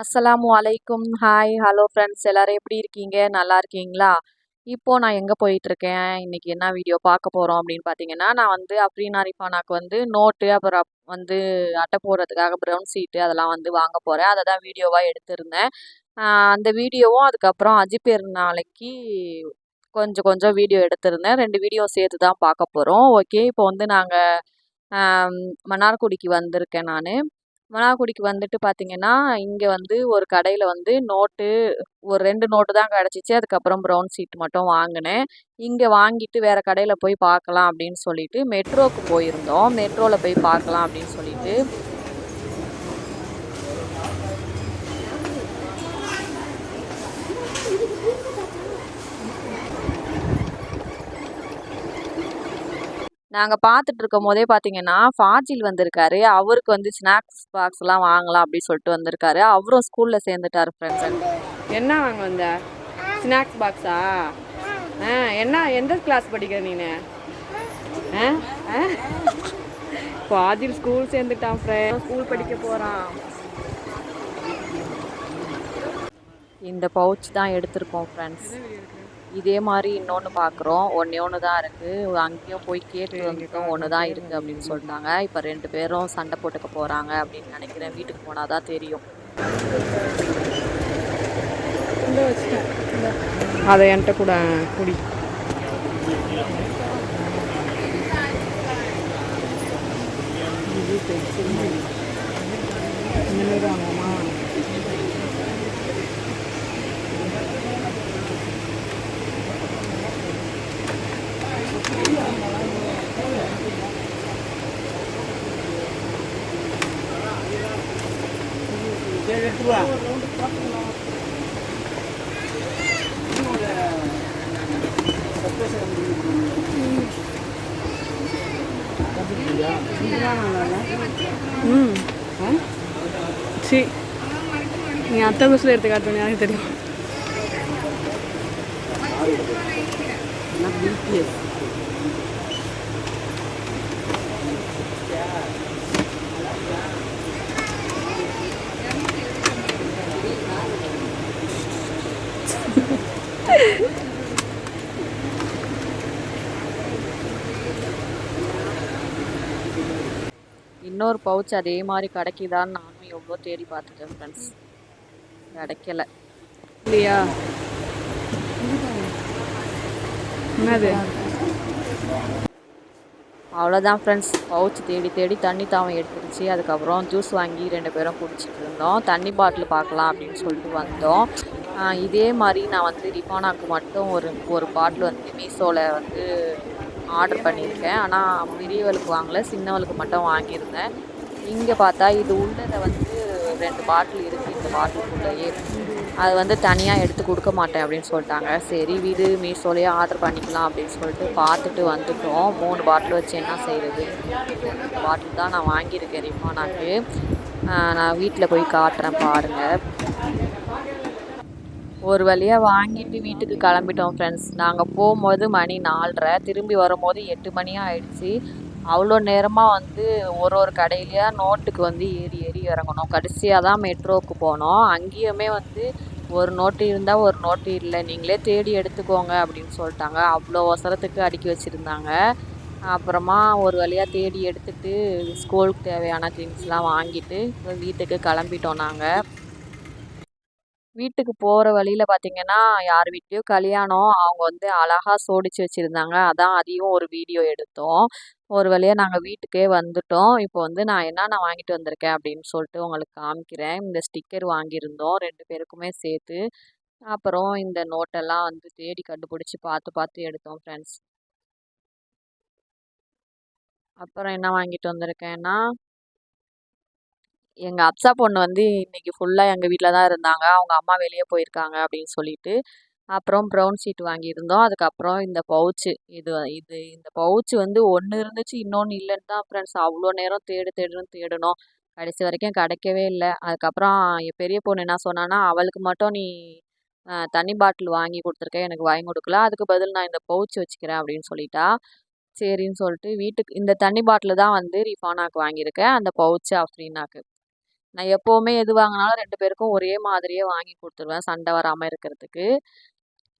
அஸ்ஸலாமு அலைக்கும். Hi hello friends எல்லோரும் எப்படி இருக்கீங்க? நல்லா இருக்கீங்களா? இப்போது நான் எங்கே போயிட்டுருக்கேன்? இன்றைக்கி என்ன வீடியோ பார்க்க போகிறோம் அப்படின்னு பார்த்தீங்கன்னா நான் வந்து அப்ரீனா ரிஃபானாக்கு வந்து நோட்டு அப்புறம் வந்து அட்டை போடுறதுக்காக ப்ரௌன் சீட்டு அதெல்லாம் வந்து வாங்க போகிறேன் அதை தான் வீடியோவாக எடுத்திருந்தேன். அந்த வீடியோவும் அதுக்கப்புறம் அஜிபேர் நாளைக்கு கொஞ்சம் கொஞ்சம் வீடியோ எடுத்திருந்தேன். ரெண்டு வீடியோ சேர்த்து தான் பார்க்க போகிறோம் ஓகே இப்போ வந்து நாங்கள் மன்னார்குடிக்கு வந்திருக்கேன் நான். மன்னார்குடிக்கு வந்துட்டு பார்த்தீங்கன்னா இங்கே வந்து ஒரு கடையில் வந்து நோட்டு ஒரு ரெண்டு நோட்டு தான் கிடச்சிச்சு. அதுக்கப்புறம் ப்ரௌன் சீட் மட்டும் வாங்கினேன். இங்கே வாங்கிட்டு வேறு கடையில் போய் பார்க்கலாம் அப்படின்னு சொல்லிட்டு மெட்ரோக்கு போயிருந்தோம். மெட்ரோவில் போய் பார்க்கலாம் அப்படின்னு சொல்லிட்டு நாங்கள் பார்த்துட்டு இருக்கும் போதே பார்த்தீங்கன்னா ஃபாஜில் வந்திருக்காரு. அவருக்கு வந்து ஸ்நாக்ஸ் பாக்ஸ்லாம் வாங்கலாம் அப்படின்னு சொல்லிட்டு வந்திருக்காரு. அவரும் ஸ்கூலில் சேர்ந்துட்டாரு ஃப்ரெண்ட்ஸ் என்ன வாங்க வந்த? ஸ்நாக்ஸ் பாக்ஸா ஆ? என்ன எந்த கிளாஸ் படிக்கிற நீனு? ஆ பாதியில் ஸ்கூல் சேர்ந்துட்டான் ஃப்ரெண்ட் ஸ்கூல் படிக்க போகிறான் இந்த பவுச் தான் எடுத்திருக்கோம் ஃப்ரெண்ட்ஸ் இதே மாதிரி இன்னொன்று பார்க்குறோம் ஒன்றே ஒன்று தான் இருக்குது அங்கேயும் போய் கேட்டு வந்துட்டோம். ஒன்று தான் இருக்குது அப்படின்னு சொல்லிட்டாங்க. இப்போ ரெண்டு பேரும் சண்டை போட்டுக்க போகிறாங்க அப்படின்னு நினைக்கிறேன். வீட்டுக்கு போனால் தான் தெரியும் அதை என்கிட்ட கூட குடி. ம் சி நீ அத்தை பஸ்ஸில் எடுத்து காட்டுவேன் எனக்கு தெரியும் இன்னொரு பவுச் அதே மாதிரி கிடைக்குதான்னு நானும் எவ்வளோ தேடி பார்த்துட்டேன் ஃப்ரெண்ட்ஸ் கிடைக்கல. இல்லையா? என்னது? அவ்வளோதான் ஃப்ரெண்ட்ஸ் பவுச் தேடி தேடி தண்ணி தாவம் எடுத்துருச்சு. அதுக்கப்புறம் ஜூஸ் வாங்கி ரெண்டு பேரும் குடிச்சிட்டு இருந்தோம். தண்ணி பாட்டில் பார்க்கலாம் அப்படின்னு சொல்லிட்டு வந்தோம். இதே மாதிரி நான் வந்து ரிஃபானாக்கு மட்டும் ஒரு ஒரு பாட்டில் வந்து மீஷோவில் வந்து ஆர்டர் பண்ணியிருக்கேன். ஆனால் பெரியவளுக்கு வாங்கல. சின்னவளுக்கு மட்டும் வாங்கியிருந்தேன். இங்கே பார்த்தா இது உள்ளதை வந்து ரெண்டு பாட்டில் இருக்குது இந்த பாட்டிலுக்குள்ளேயே அது வந்து தனியாக எடுத்து கொடுக்க மாட்டேன் அப்படின்னு சொல்லிட்டாங்க. சரி வீடு மீஷோலேயே ஆர்டர் பண்ணிக்கலாம் அப்படின்னு சொல்லிட்டு பார்த்துட்டு வந்துட்டோம். மூணு பாட்டில் வச்சு என்ன செய்கிறது பாட்டில் தான் நான் வாங்கியிருக்கேன். ரிமானாக்கு நான் வீட்டில் போய் காட்டுறேன் பாருங்கள் ஒரு வழியாக வாங்கிட்டு வீட்டுக்கு கிளம்பிட்டோம் ஃப்ரெண்ட்ஸ் நாங்கள் போகும்போது மணி நாலரை திரும்பி வரும்போது எட்டு மணி ஆயிடுச்சு. அவ்வளோ நேரமாக வந்து ஒரு ஒரு கடையிலையாக நோட்டுக்கு வந்து ஏறி ஏறி இறங்கணும் கடைசியாக தான் மெட்ரோவுக்கு போனோம். அங்கேயுமே வந்து ஒரு நோட்டு இருந்தால் ஒரு நோட்டு இல்லை. நீங்களே தேடி எடுத்துக்கோங்க அப்படின்னு சொல்லிட்டாங்க. அவ்வளோ அவசரத்துக்கு அடுக்கி வச்சுருந்தாங்க. அப்புறமா ஒரு வழியாக தேடி எடுத்துகிட்டு ஸ்கூலுக்கு தேவையான திங்ஸ்லாம் வாங்கிட்டு வீட்டுக்கு கிளம்பிட்டோம் நாங்கள் வீட்டுக்கு போகிற வழியில் பார்த்தீங்கன்னா யார் வீட்லேயோ கல்யாணம் அவங்க வந்து அழகாக சோடிச்சு வச்சுருந்தாங்க. அதான் அதையும் ஒரு வீடியோ எடுத்தோம். ஒரு வழியாக நாங்கள் வீட்டுக்கே வந்துட்டோம். இப்போ வந்து நான் என்னென்ன வாங்கிட்டு வந்திருக்கேன் அப்படின்னு சொல்லிட்டு உங்களுக்கு காமிக்கிறேன். இந்த ஸ்டிக்கர் வாங்கியிருந்தோம். ரெண்டு பேருக்குமே சேர்த்து. அப்புறம் இந்த நோட்டெல்லாம் வந்து தேடி கண்டுபிடிச்சி பார்த்து பார்த்து எடுத்தோம் ஃப்ரெண்ட்ஸ் அப்புறம் என்ன வாங்கிட்டு வந்திருக்கேன்னா எங்கள் அப்சா பொண்ணு வந்து இன்றைக்கி ஃபுல்லாக எங்கள் வீட்டில் தான் இருந்தாங்க. அவங்க அம்மா வெளியே போயிருக்காங்க அப்படின்னு சொல்லிட்டு அப்புறம் ப்ரௌன் ஷீட் வாங்கியிருந்தோம். அதுக்கப்புறம் இந்த பவுச்சு இது இது இந்த பவுச்சு வந்து ஒன்று இருந்துச்சு இன்னொன்று இல்லைன்னு தான் ஃப்ரெண்ட்ஸ் அவ்வளோ நேரம் தேடு தேடுன்னு தேடணும். கடைசி வரைக்கும் கிடைக்கவே இல்லை. அதுக்கப்புறம் என் பெரிய பொண்ணு என்ன சொன்னான்னா அவளுக்கு மட்டும் நீ தண்ணி பாட்டில் வாங்கி கொடுத்துருக்க எனக்கு வாங்கி கொடுக்கல. அதுக்கு பதில் நான் இந்த பவுச் வச்சுக்கிறேன் அப்படின்னு சொல்லிட்டா. சரின்னு சொல்லிட்டு வீட்டுக்கு இந்த தண்ணி பாட்டில் தான் வந்து ரிஃபானாக்கு வாங்கியிருக்கேன். அந்த பவுச்சு அஃப்ரீனாக்கு நான் எப்போவுமே எது வாங்கினாலும் ரெண்டு பேருக்கும் ஒரே மாதிரியே வாங்கி கொடுத்துருவேன். சண்டை வராமல் இருக்கிறதுக்கு.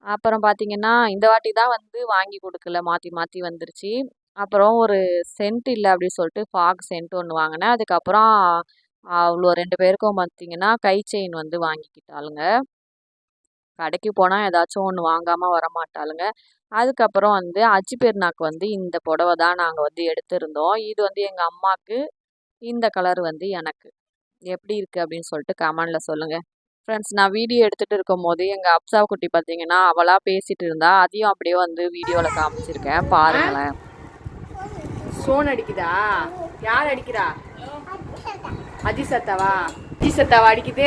அப்புறம் பார்த்தீங்கன்னா இந்த வாட்டி தான் வந்து வாங்கி கொடுக்கல. மாற்றி மாற்றி வந்துருச்சு. அப்புறம் ஒரு சென்ட் இல்லை அப்படின்னு சொல்லிட்டு ஃபாக் சென்ட் ஒன்று வாங்கினேன். அதுக்கப்புறம் அவ்வளோ ரெண்டு பேருக்கும் பார்த்தீங்கன்னா கை செயின் வந்து வாங்கிக்கிட்டாளுங்க. கடைக்கு போனால் ஏதாச்சும் ஒன்று வாங்காமல் வர மாட்டாளுங்க அதுக்கப்புறம் வந்து அஜி பெருநாக்கு வந்து இந்த புடவை தான் நாங்கள் வந்து எடுத்திருந்தோம். இது வந்து எங்கள் அம்மாவுக்கு இந்த கலர் வந்து எனக்கு. எப்படி இருக்குது அப்படின்னு சொல்லிட்டு கமெண்டில் சொல்லுங்கள் ஃப்ரெண்ட்ஸ் நான் வீடியோ எடுத்துகிட்டு இருக்கும் போது எங்கள் அப்சா குட்டி பார்த்தீங்கன்னா அவளாக பேசிகிட்டு இருந்தா அதையும் அப்படியே வந்து வீடியோவில் காமிச்சிருக்கேன். பாருங்களேன். சோன் அடிக்குதா? யார் அடிக்கிறா? அஜி சத்தாவா அஜி சத்தாவா அடிக்குது?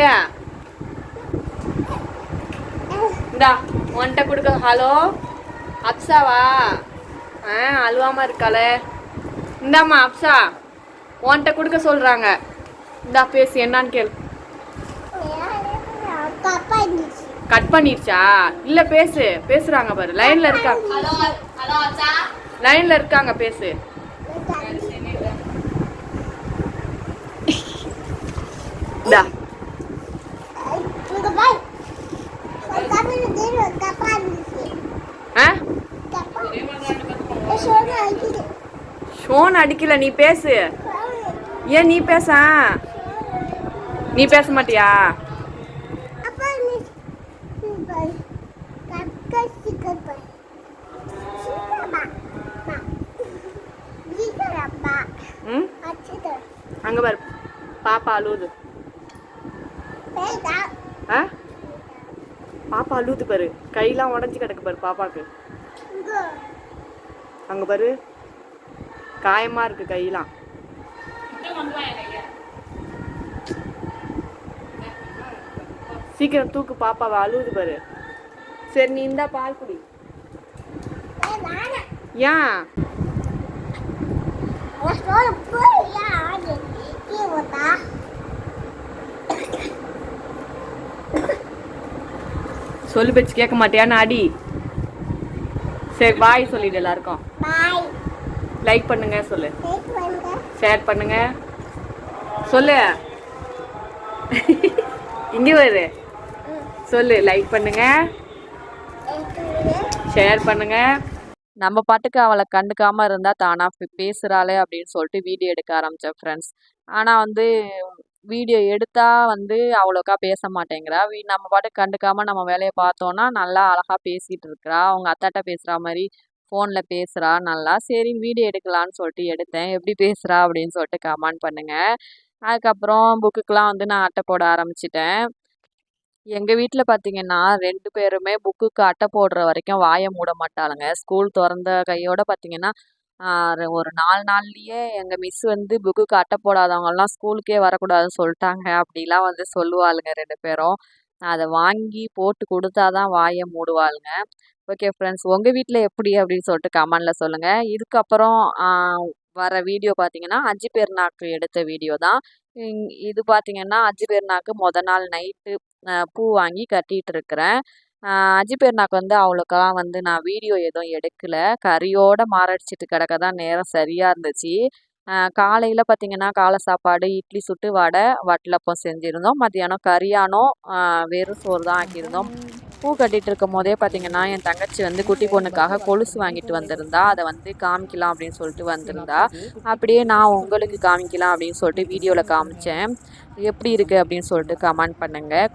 இந்தா உன்கிட்ட கொடுக்க ஹலோ? அப்சாவா? ஆ அழுவாமல் இருக்காளே. இந்தாம்மா அப்சா. உன்கிட்ட கொடுக்க சொல்கிறாங்க இந்தா பேசு என்னன்னு கேளு. கட் பண்ணிருச்சா? இல்ல பேசு. பேசுறாங்க பாரு. லைன்ல இருக்காங்க. லைன்ல இருக்காங்க பேசு. இந்தா. ஆ? ஷோன் அடிக்கல. நீ பேசு. ஏன் நீ பேச? நீ பேச மாட்டியா அங்க பாரு. பாப்பா அழுவுது. ஆ? பாப்பா அழுவுது பாரு. கையெல்லாம் உடஞ்சி கிடக்கு பாரு பாப்பாக்கு அங்க பாரு. காயமா இருக்கு கையெல்லாம். சீக்கிரம் தூக்கு பாப்பாவை அழுவுது பாரு. சரி நீ இந்தா பால் குடி. ஏன் சொல்லு பேச்சு கேட்க மாட்டியான்னு அடி. சரி பாய் சொல்லிடு எல்லாருக்கும். லைக் பண்ணுங்க சொல்லு. ஷேர் பண்ணுங்க. சொல்லு. இங்க வரு சொல்லு லைக் பண்ணுங்க. ஷேர் பண்ணுங்க. நம்ம பாட்டுக்கு அவளை கண்டுக்காம இருந்தா தானா பேசுறாளே அப்படின்னு சொல்லிட்டு வீடியோ எடுக்க ஆரம்பிச்சேன் ஃப்ரெண்ட்ஸ் ஆனா வந்து வீடியோ எடுத்தா வந்து அவ்வளோக்கா பேச மாட்டேங்கிறா. வீ நம்ம பாட்டுக்கு கண்டுக்காம நம்ம வேலையை பார்த்தோன்னா நல்லா அழகா பேசிட்டு இருக்கிறா அவங்க அத்தாட்ட பேசுற மாதிரி ஃபோனில் பேசுகிறா நல்லா. சரி வீடியோ எடுக்கலான்னு சொல்லிட்டு எடுத்தேன். எப்படி பேசுகிறா அப்படின்னு சொல்லிட்டு கமெண்ட் பண்ணுங்கள் அதுக்கப்புறம் புக்குக்கெலாம் வந்து நான் அட்டை போட ஆரம்பிச்சிட்டேன். எங்கள் வீட்டில் பார்த்தீங்கன்னா ரெண்டு பேருமே புக்குக்கு அட்டை போடுற வரைக்கும் வாயை மூட மாட்டாளுங்க. ஸ்கூல் திறந்த கையோட பார்த்தீங்கன்னா ஒரு நாலு நாள்லேயே எங்கள் மிஸ் வந்து புக்குக்கு அட்டை போடாதவங்கலாம் ஸ்கூலுக்கே வரக்கூடாதுன்னு சொல்லிட்டாங்க. அப்படிலாம் வந்து சொல்லுவாளுங்க ரெண்டு பேரும். அதை வாங்கி போட்டு கொடுத்தாதான் வாயை மூடுவாளுங்க. ஓகே ஃப்ரெண்ட்ஸ் உங்கள் வீட்டில் எப்படி அப்படின்னு சொல்லிட்டு கமெண்டில் சொல்லுங்கள் இதுக்கப்புறம் வர வீடியோ பார்த்தீங்கன்னா அஜி பெருநாக்கு எடுத்த வீடியோ தான். இங்- இது பார்த்தீங்கன்னா அஜி பெருநாக்கு முத நாள் நைட்டு பூ வாங்கி கட்டிட்டு இருக்கிறேன் அஜிபெர்னாக்கு வந்து அவ்வளோக்கா வந்து நான் வீடியோ எதுவும் எடுக்கல. கறியோட மாரடிச்சிட்டு கிடக்க தான் நேரம் சரியாக இருந்துச்சு. காலையில் பார்த்தீங்கன்னா காலை சாப்பாடு இட்லி சுட்டு வடை வட்டலப்பம் செஞ்சுருந்தோம். மத்தியானம் கறியானோ வெறும் சோறு தான் ஆக்கியிருந்தோம். பூ கட்டிட்டு இருக்கும் போதே பார்த்தீங்கன்னா என் தங்கச்சி வந்து குட்டி பொண்ணுக்காக கொலுசு வாங்கிட்டு வந்திருந்தா. அதை வந்து காமிக்கலாம் அப்படின்னு சொல்லிட்டு வந்திருந்தா. அப்படியே நான் உங்களுக்கு காமிக்கலாம் அப்படின்னு சொல்லிட்டு வீடியோவில் காமிச்சேன். எப்படி இருக்குது அப்படின்னு சொல்லிட்டு கமெண்ட் பண்ணுங்கள்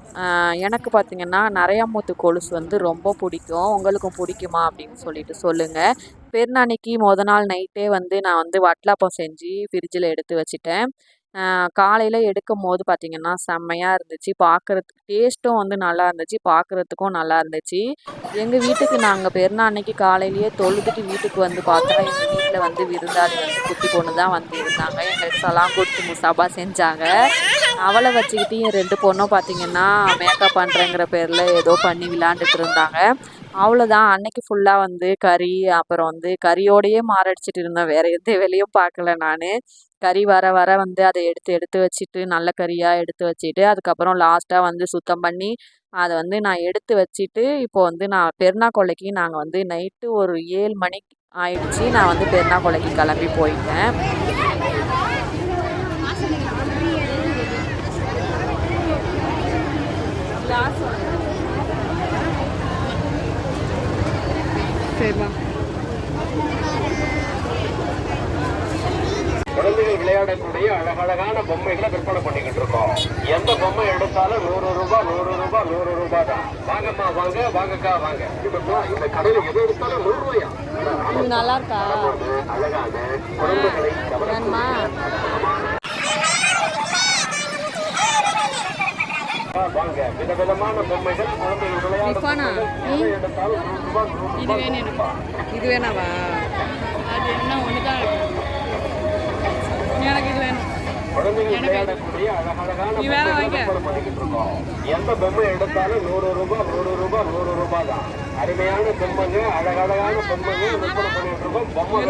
எனக்கு பார்த்தீங்கன்னா நிறையா மூத்து கொலுசு வந்து ரொம்ப பிடிக்கும். உங்களுக்கும் பிடிக்குமா அப்படின்னு சொல்லிட்டு சொல்லுங்கள் பெருநாளைக்கு மொதல் நாள் நைட்டே வந்து நான் வந்து வட்டலாப்பம் செஞ்சு ஃப்ரிட்ஜில் எடுத்து வச்சுட்டேன். காலையில் எடுக்கும் போது பார்த்தீங்கன்னா செம்மையாக இருந்துச்சு. பார்க்குறதுக்கு டேஸ்ட்டும் வந்து நல்லா இருந்துச்சு. பார்க்குறதுக்கும் நல்லா இருந்துச்சு. எங்கள் வீட்டுக்கு நாங்கள் பெருநாளைக்கு காலையிலேயே தொழுதுட்டு வீட்டுக்கு வந்து பார்த்தா எங்கள் வீட்டில் வந்து விருந்தாளி வந்து குட்டி பொண்ணு தான் வந்து இருந்தாங்க. எங்களுக்கு சலாம் கொடுத்து முசாபா செஞ்சாங்க. அவளை வச்சுக்கிட்டு என் ரெண்டு பொண்ணும் பார்த்தீங்கன்னா மேக்கப் பண்ணுறேங்கிற பேரில் ஏதோ பண்ணி விளாண்டுட்டு இருந்தாங்க. அவ்வளோதான் அன்னைக்கு ஃபுல்லாக வந்து கறி அப்புறம் வந்து கறியோடையே மாரடிச்சிட்டு இருந்தேன். வேற எந்த வேலையும் பார்க்கல நான். கறி வர வர வந்து அதை எடுத்து எடுத்து வச்சுட்டு நல்ல கறியாக எடுத்து வச்சுட்டு அதுக்கப்புறம் லாஸ்ட்டாக வந்து சுத்தம் பண்ணி அதை வந்து நான் எடுத்து வச்சுட்டு இப்போ வந்து நான் பெருநா நாங்கள் வந்து நைட்டு ஒரு ஏழு மணிக்கு ஆயிடுச்சு. நான் வந்து பெருநா கிளம்பி போயிட்டேன். காசு குழந்தைகள் விளையாடக்கூடிய அழகழகான பொம்மைகளை விற்பனை பண்ணிக்கிட்டு இருக்கோம். எந்த பொம்மை எடுத்தாலும் நூறு ரூபாய் நூறு ரூபாய் நூறு ரூபாய் தான். வாங்கம்மா வாங்க வாங்கக்கா வாங்க. இந்த கடையில எது எடுத்தாலும் நூறு ரூபாயா? இது நல்லா இருக்கா அழகான குழந்தைகளை வாங்க. விதவிதமான பொம்மைகள் குழந்தைகள் விளையாட இது வேணும் இது வேணாவா அது என்ன ஒன்று தான் குழந்தைகள் விளையாடக்கூடிய அழகழகான எந்த பொம்மை எடுத்தாலும் நூறு ரூபாய் நூறு ரூபாய் நூறு ரூபாய் தான் அருமையான பொம்மைங்க அழகழகான பொம்மைங்க விற்பனை பண்ணிட்டு இருக்கோம் பொம்மை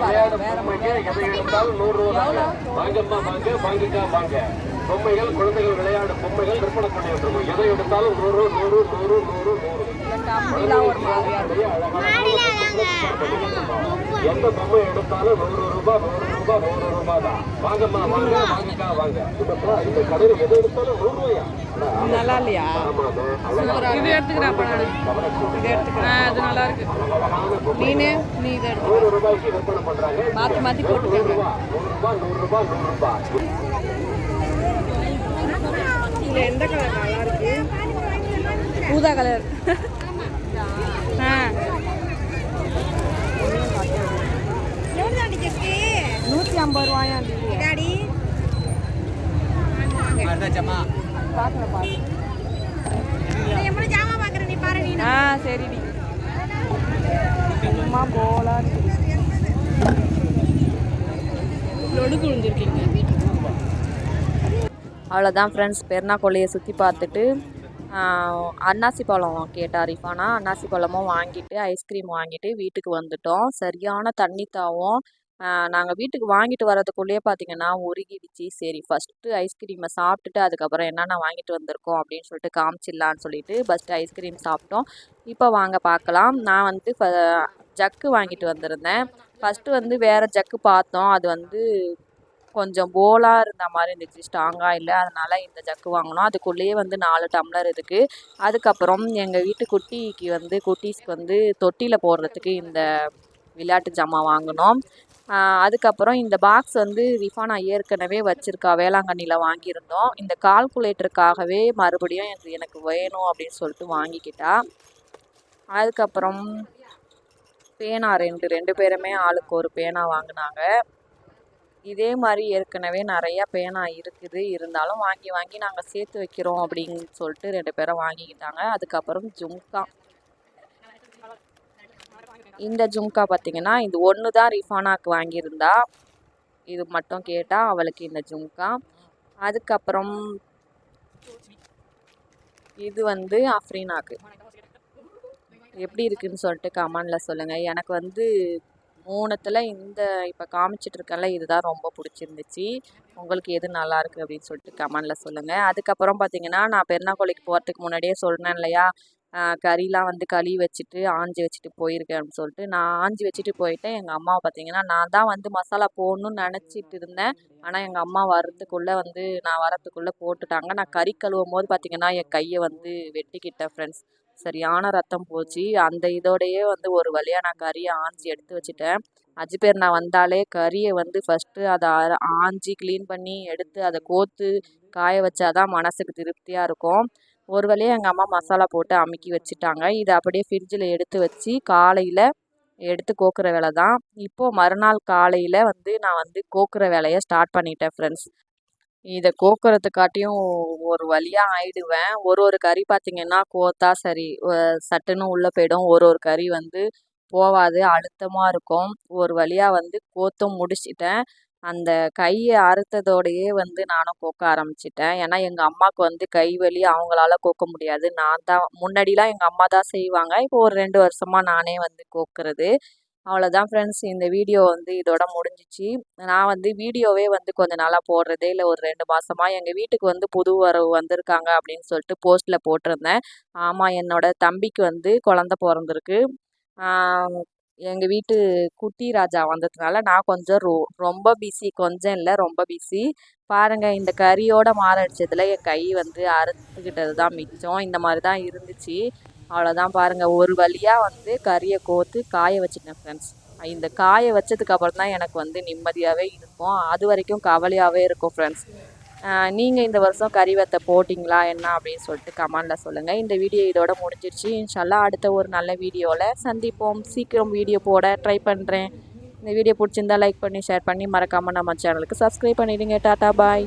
விளையாட பொம்மைங்க, எதை எடுத்தாலும் நூறு ரூபாய் தான். வாங்கம்மா வாங்க வாங்கிக்கா வாங்க. பொம்மைகள் குழந்தைகள் விளையாடு பொம்மைகள் விற்பனை பண்ணிட்டு இருக்கோம் எதை எடுத்தாலும் நூறு நூறு நூறு நூறு நூறு அழகான பொம்மைகள் விற்பனை பண்ணிட்டு இருக்கோம். எந்த பொம்மை எடுத்தாலும் நூறு ரூபாய் நூறு ரூபாய் நூறு ரூபாய் தான் வாங்கம்மா வாங்க வாங்கிக்கா வாங்க. இப்ப இந்த கடையில் எது எடுத்தாலும் நூறு ரூபாயா? நல்லா இல்லையா? இது எடுத்துக்கிறேன் இது எடுத்துக்கிறேன். அது நல்லா இருக்கு. நீனு நீ இதை எடுத்து நூறு ரூபாய்க்கு விற்பனை பண்றாங்க. மாற்றி மாற்றி போட்டுக்கோங்க. நூறு ரூபாய் நூறு ரூபாய் நூறு ரூபாய் இதில் எந்த கலர்? நல்லா இருக்கு. ஊதா கலர் ஆ ரூபாயா பார்க்குறேன் பார்க்குறேன் ஆ சரிடி சும்மா போலா லொடுக்கு விழுந்திருக்கீங்க அவ்வளோதான் ஃப்ரெண்ட்ஸ் பெருநாக்கொல்லையை சுற்றி பார்த்துட்டு அன்னாசி பழம் கேட்டா ரிஃபானா அன்னாசி பழமும் வாங்கிட்டு ஐஸ்கிரீம் வாங்கிட்டு வீட்டுக்கு வந்துட்டோம். சரியான தண்ணி தாவும் நாங்கள் வீட்டுக்கு வாங்கிட்டு வரதுக்குள்ளேயே பார்த்தீங்கன்னா உருகிடுச்சு சரி ஃபஸ்ட்டு ஐஸ்கிரீமை சாப்பிட்டுட்டு அதுக்கப்புறம் என்னென்ன வாங்கிட்டு வந்திருக்கோம் அப்படின்னு சொல்லிட்டு காமிச்சிடலான்னு சொல்லிட்டு ஃபஸ்ட்டு ஐஸ்கிரீம் சாப்பிட்டோம். இப்போ வாங்க பார்க்கலாம் நான் வந்து ஃப ஜக்கு வாங்கிட்டு வந்திருந்தேன். ஃபஸ்ட்டு வந்து வேறு ஜக்கு பார்த்தோம். அது வந்து கொஞ்சம் போலாக இருந்த மாதிரி இருந்துச்சு ஸ்ட்ராங்காக இல்லை. அதனால் இந்த ஜக்கு வாங்கினோம். அதுக்குள்ளேயே வந்து நாலு டம்ளர் இருக்குது அதுக்கப்புறம் எங்கள் வீட்டு குட்டிக்கு வந்து குட்டீஸ்க்கு வந்து தொட்டியில் போடுறதுக்கு இந்த விளையாட்டு ஜாமான் வாங்கினோம். அதுக்கப்புறம் இந்த பாக்ஸ் வந்து ரிஃபானா ஏற்கனவே வச்சுருக்கா வேளாங்கண்ணியில் வாங்கியிருந்தோம். இந்த கால்குலேட்டருக்காகவே மறுபடியும் எனக்கு எனக்கு வேணும் அப்படின்னு சொல்லிட்டு வாங்கிக்கிட்டா. அதுக்கப்புறம் பேனா ரெண்டு ரெண்டு பேருமே ஆளுக்கு ஒரு பேனா வாங்கினாங்க. இதே மாதிரி ஏற்கனவே நிறையா பேனா இருக்குது. இருந்தாலும் வாங்கி வாங்கி நாங்கள் சேர்த்து வைக்கிறோம் அப்படின்னு சொல்லிட்டு ரெண்டு பேரும் வாங்கிக்கிட்டாங்க. அதுக்கப்புறம் ஜும்கா. இந்த ஜும்கா பார்த்தீங்கன்னா இது ஒன்று தான் ரிஃபானாக்கு வாங்கியிருந்தா இது மட்டும் கேட்டால் அவளுக்கு இந்த ஜும்கா. அதுக்கப்புறம் இது வந்து அஃப்ரீனாக்கு. எப்படி இருக்குன்னு சொல்லிட்டு கமெண்டில் சொல்லுங்கள் எனக்கு வந்து மூணுத்தில் இந்த இப்போ காமிச்சிட்டு இருக்கேன்ல இதுதான் ரொம்ப பிடிச்சிருந்துச்சு. உங்களுக்கு எது நல்லா இருக்கு அப்படின்னு சொல்லிட்டு கமெண்டில் சொல்லுங்கள் அதுக்கப்புறம் பார்த்தீங்கன்னா நான் பெருநாக்கோழிக்கு போகிறதுக்கு முன்னாடியே சொன்னேன் இல்லையா? கறிலாம் வந்து கழுவி வச்சுட்டு ஆஞ்சு வச்சுட்டு போயிருக்கேன் அப்படின்னு சொல்லிட்டு நான் ஆஞ்சி வச்சுட்டு போயிட்டேன். எங்கள் அம்மாவை பார்த்தீங்கன்னா நான் தான் வந்து மசாலா போடணும்னு நினச்சிட்டு இருந்தேன். ஆனால் எங்கள் அம்மா வரத்துக்குள்ளே வந்து நான் வரத்துக்குள்ளே போட்டுட்டாங்க. நான் கறி கழுவும் போது பார்த்தீங்கன்னா என் கையை வந்து வெட்டிக்கிட்டேன் ஃப்ரெண்ட்ஸ் சரியான ரத்தம் போச்சு. அந்த இதோடையே வந்து ஒரு வழியாக நான் கறியை ஆஞ்சி எடுத்து வச்சுட்டேன். அஞ்சு பேர் நான் வந்தாலே கறியை வந்து ஃபஸ்ட்டு அதை அர- ஆஞ்சி க்ளீன் பண்ணி எடுத்து அதை கோத்து காய வச்சாதான் மனசுக்கு திருப்தியாக இருக்கும். ஒரு வழியாக எங்கள் அம்மா மசாலா போட்டு அமுக்கி வச்சுட்டாங்க. இதை அப்படியே ஃப்ரிட்ஜில் எடுத்து வச்சு காலையில் எடுத்து கோக்குற வேலை தான். இப்போது மறுநாள் காலையில் வந்து நான் வந்து கோக்குற வேலையை ஸ்டார்ட் பண்ணிட்டேன் ஃப்ரெண்ட்ஸ் இதை கோக்குறதுக்காட்டியும் ஒரு வழியாக ஆயிடுவேன். ஒரு ஒரு கறி பார்த்தீங்கன்னா கோத்தா சரி சட்டுன்னு உள்ளே போயிடும். ஒரு ஒரு கறி வந்து போகாது அழுத்தமாக இருக்கும். ஒரு வழியாக வந்து கோத்தும் முடிச்சிட்டேன். அந்த கையை அறுத்ததோடையே வந்து நானும் கோக்க ஆரம்பிச்சிட்டேன். ஏன்னா எங்கள் அம்மாவுக்கு வந்து கை வலி அவங்களால கோக்க முடியாது. நான் தான் முன்னாடிலாம் எங்கள் அம்மா தான் செய்வாங்க. இப்போ ஒரு ரெண்டு வருஷமாக நானே வந்து கோக்குறது. அவ்வளோதான் ஃப்ரெண்ட்ஸ் இந்த வீடியோ வந்து இதோட முடிஞ்சிச்சு. நான் வந்து வீடியோவே வந்து கொஞ்ச நாளாக போடுறதே இல்லை. ஒரு ரெண்டு மாதமாக எங்கள் வீட்டுக்கு வந்து புது வரவு வந்திருக்காங்க அப்படின்னு சொல்லிட்டு போஸ்ட்டில் போட்டிருந்தேன். ஆமாம் என்னோட தம்பிக்கு வந்து குழந்த பிறந்திருக்கு. எங்கள் வீட்டு குட்டி ராஜா வந்ததுனால நான் கொஞ்சம் ரோ ரொம்ப பிஸி கொஞ்சம் இல்லை ரொம்ப பிஸி பாருங்கள் இந்த கறியோட மாரடிச்சதில் என் கை வந்து அறுத்துக்கிட்டது தான் மிச்சம். இந்த மாதிரி தான் இருந்துச்சு. அவ்வளோதான் பாருங்கள் ஒரு வழியாக வந்து கறியை கோத்து காய வச்சிட்டேன் ஃப்ரெண்ட்ஸ் இந்த காய வச்சதுக்கு அப்புறம் தான் எனக்கு வந்து நிம்மதியாகவே இருக்கும். அது வரைக்கும் கவலையாகவே இருக்கும் ஃப்ரெண்ட்ஸ் நீங்கள் இந்த வருஷம் கறிவத்தை போட்டிங்களா என்ன அப்படின்னு சொல்லிட்டு கமெண்டில் சொல்லுங்கள் இந்த வீடியோ இதோட முடிஞ்சிருச்சு. இன்ஷால்லா அடுத்த ஒரு நல்ல வீடியோவில் சந்திப்போம். சீக்கிரம் வீடியோ போட ட்ரை பண்ணுறேன் இந்த வீடியோ பிடிச்சிருந்தா லைக் பண்ணி ஷேர் பண்ணி மறக்காமல் நம்ம சேனலுக்கு சப்ஸ்கிரைப் பண்ணிவிடுங்க டாட்டா பாய்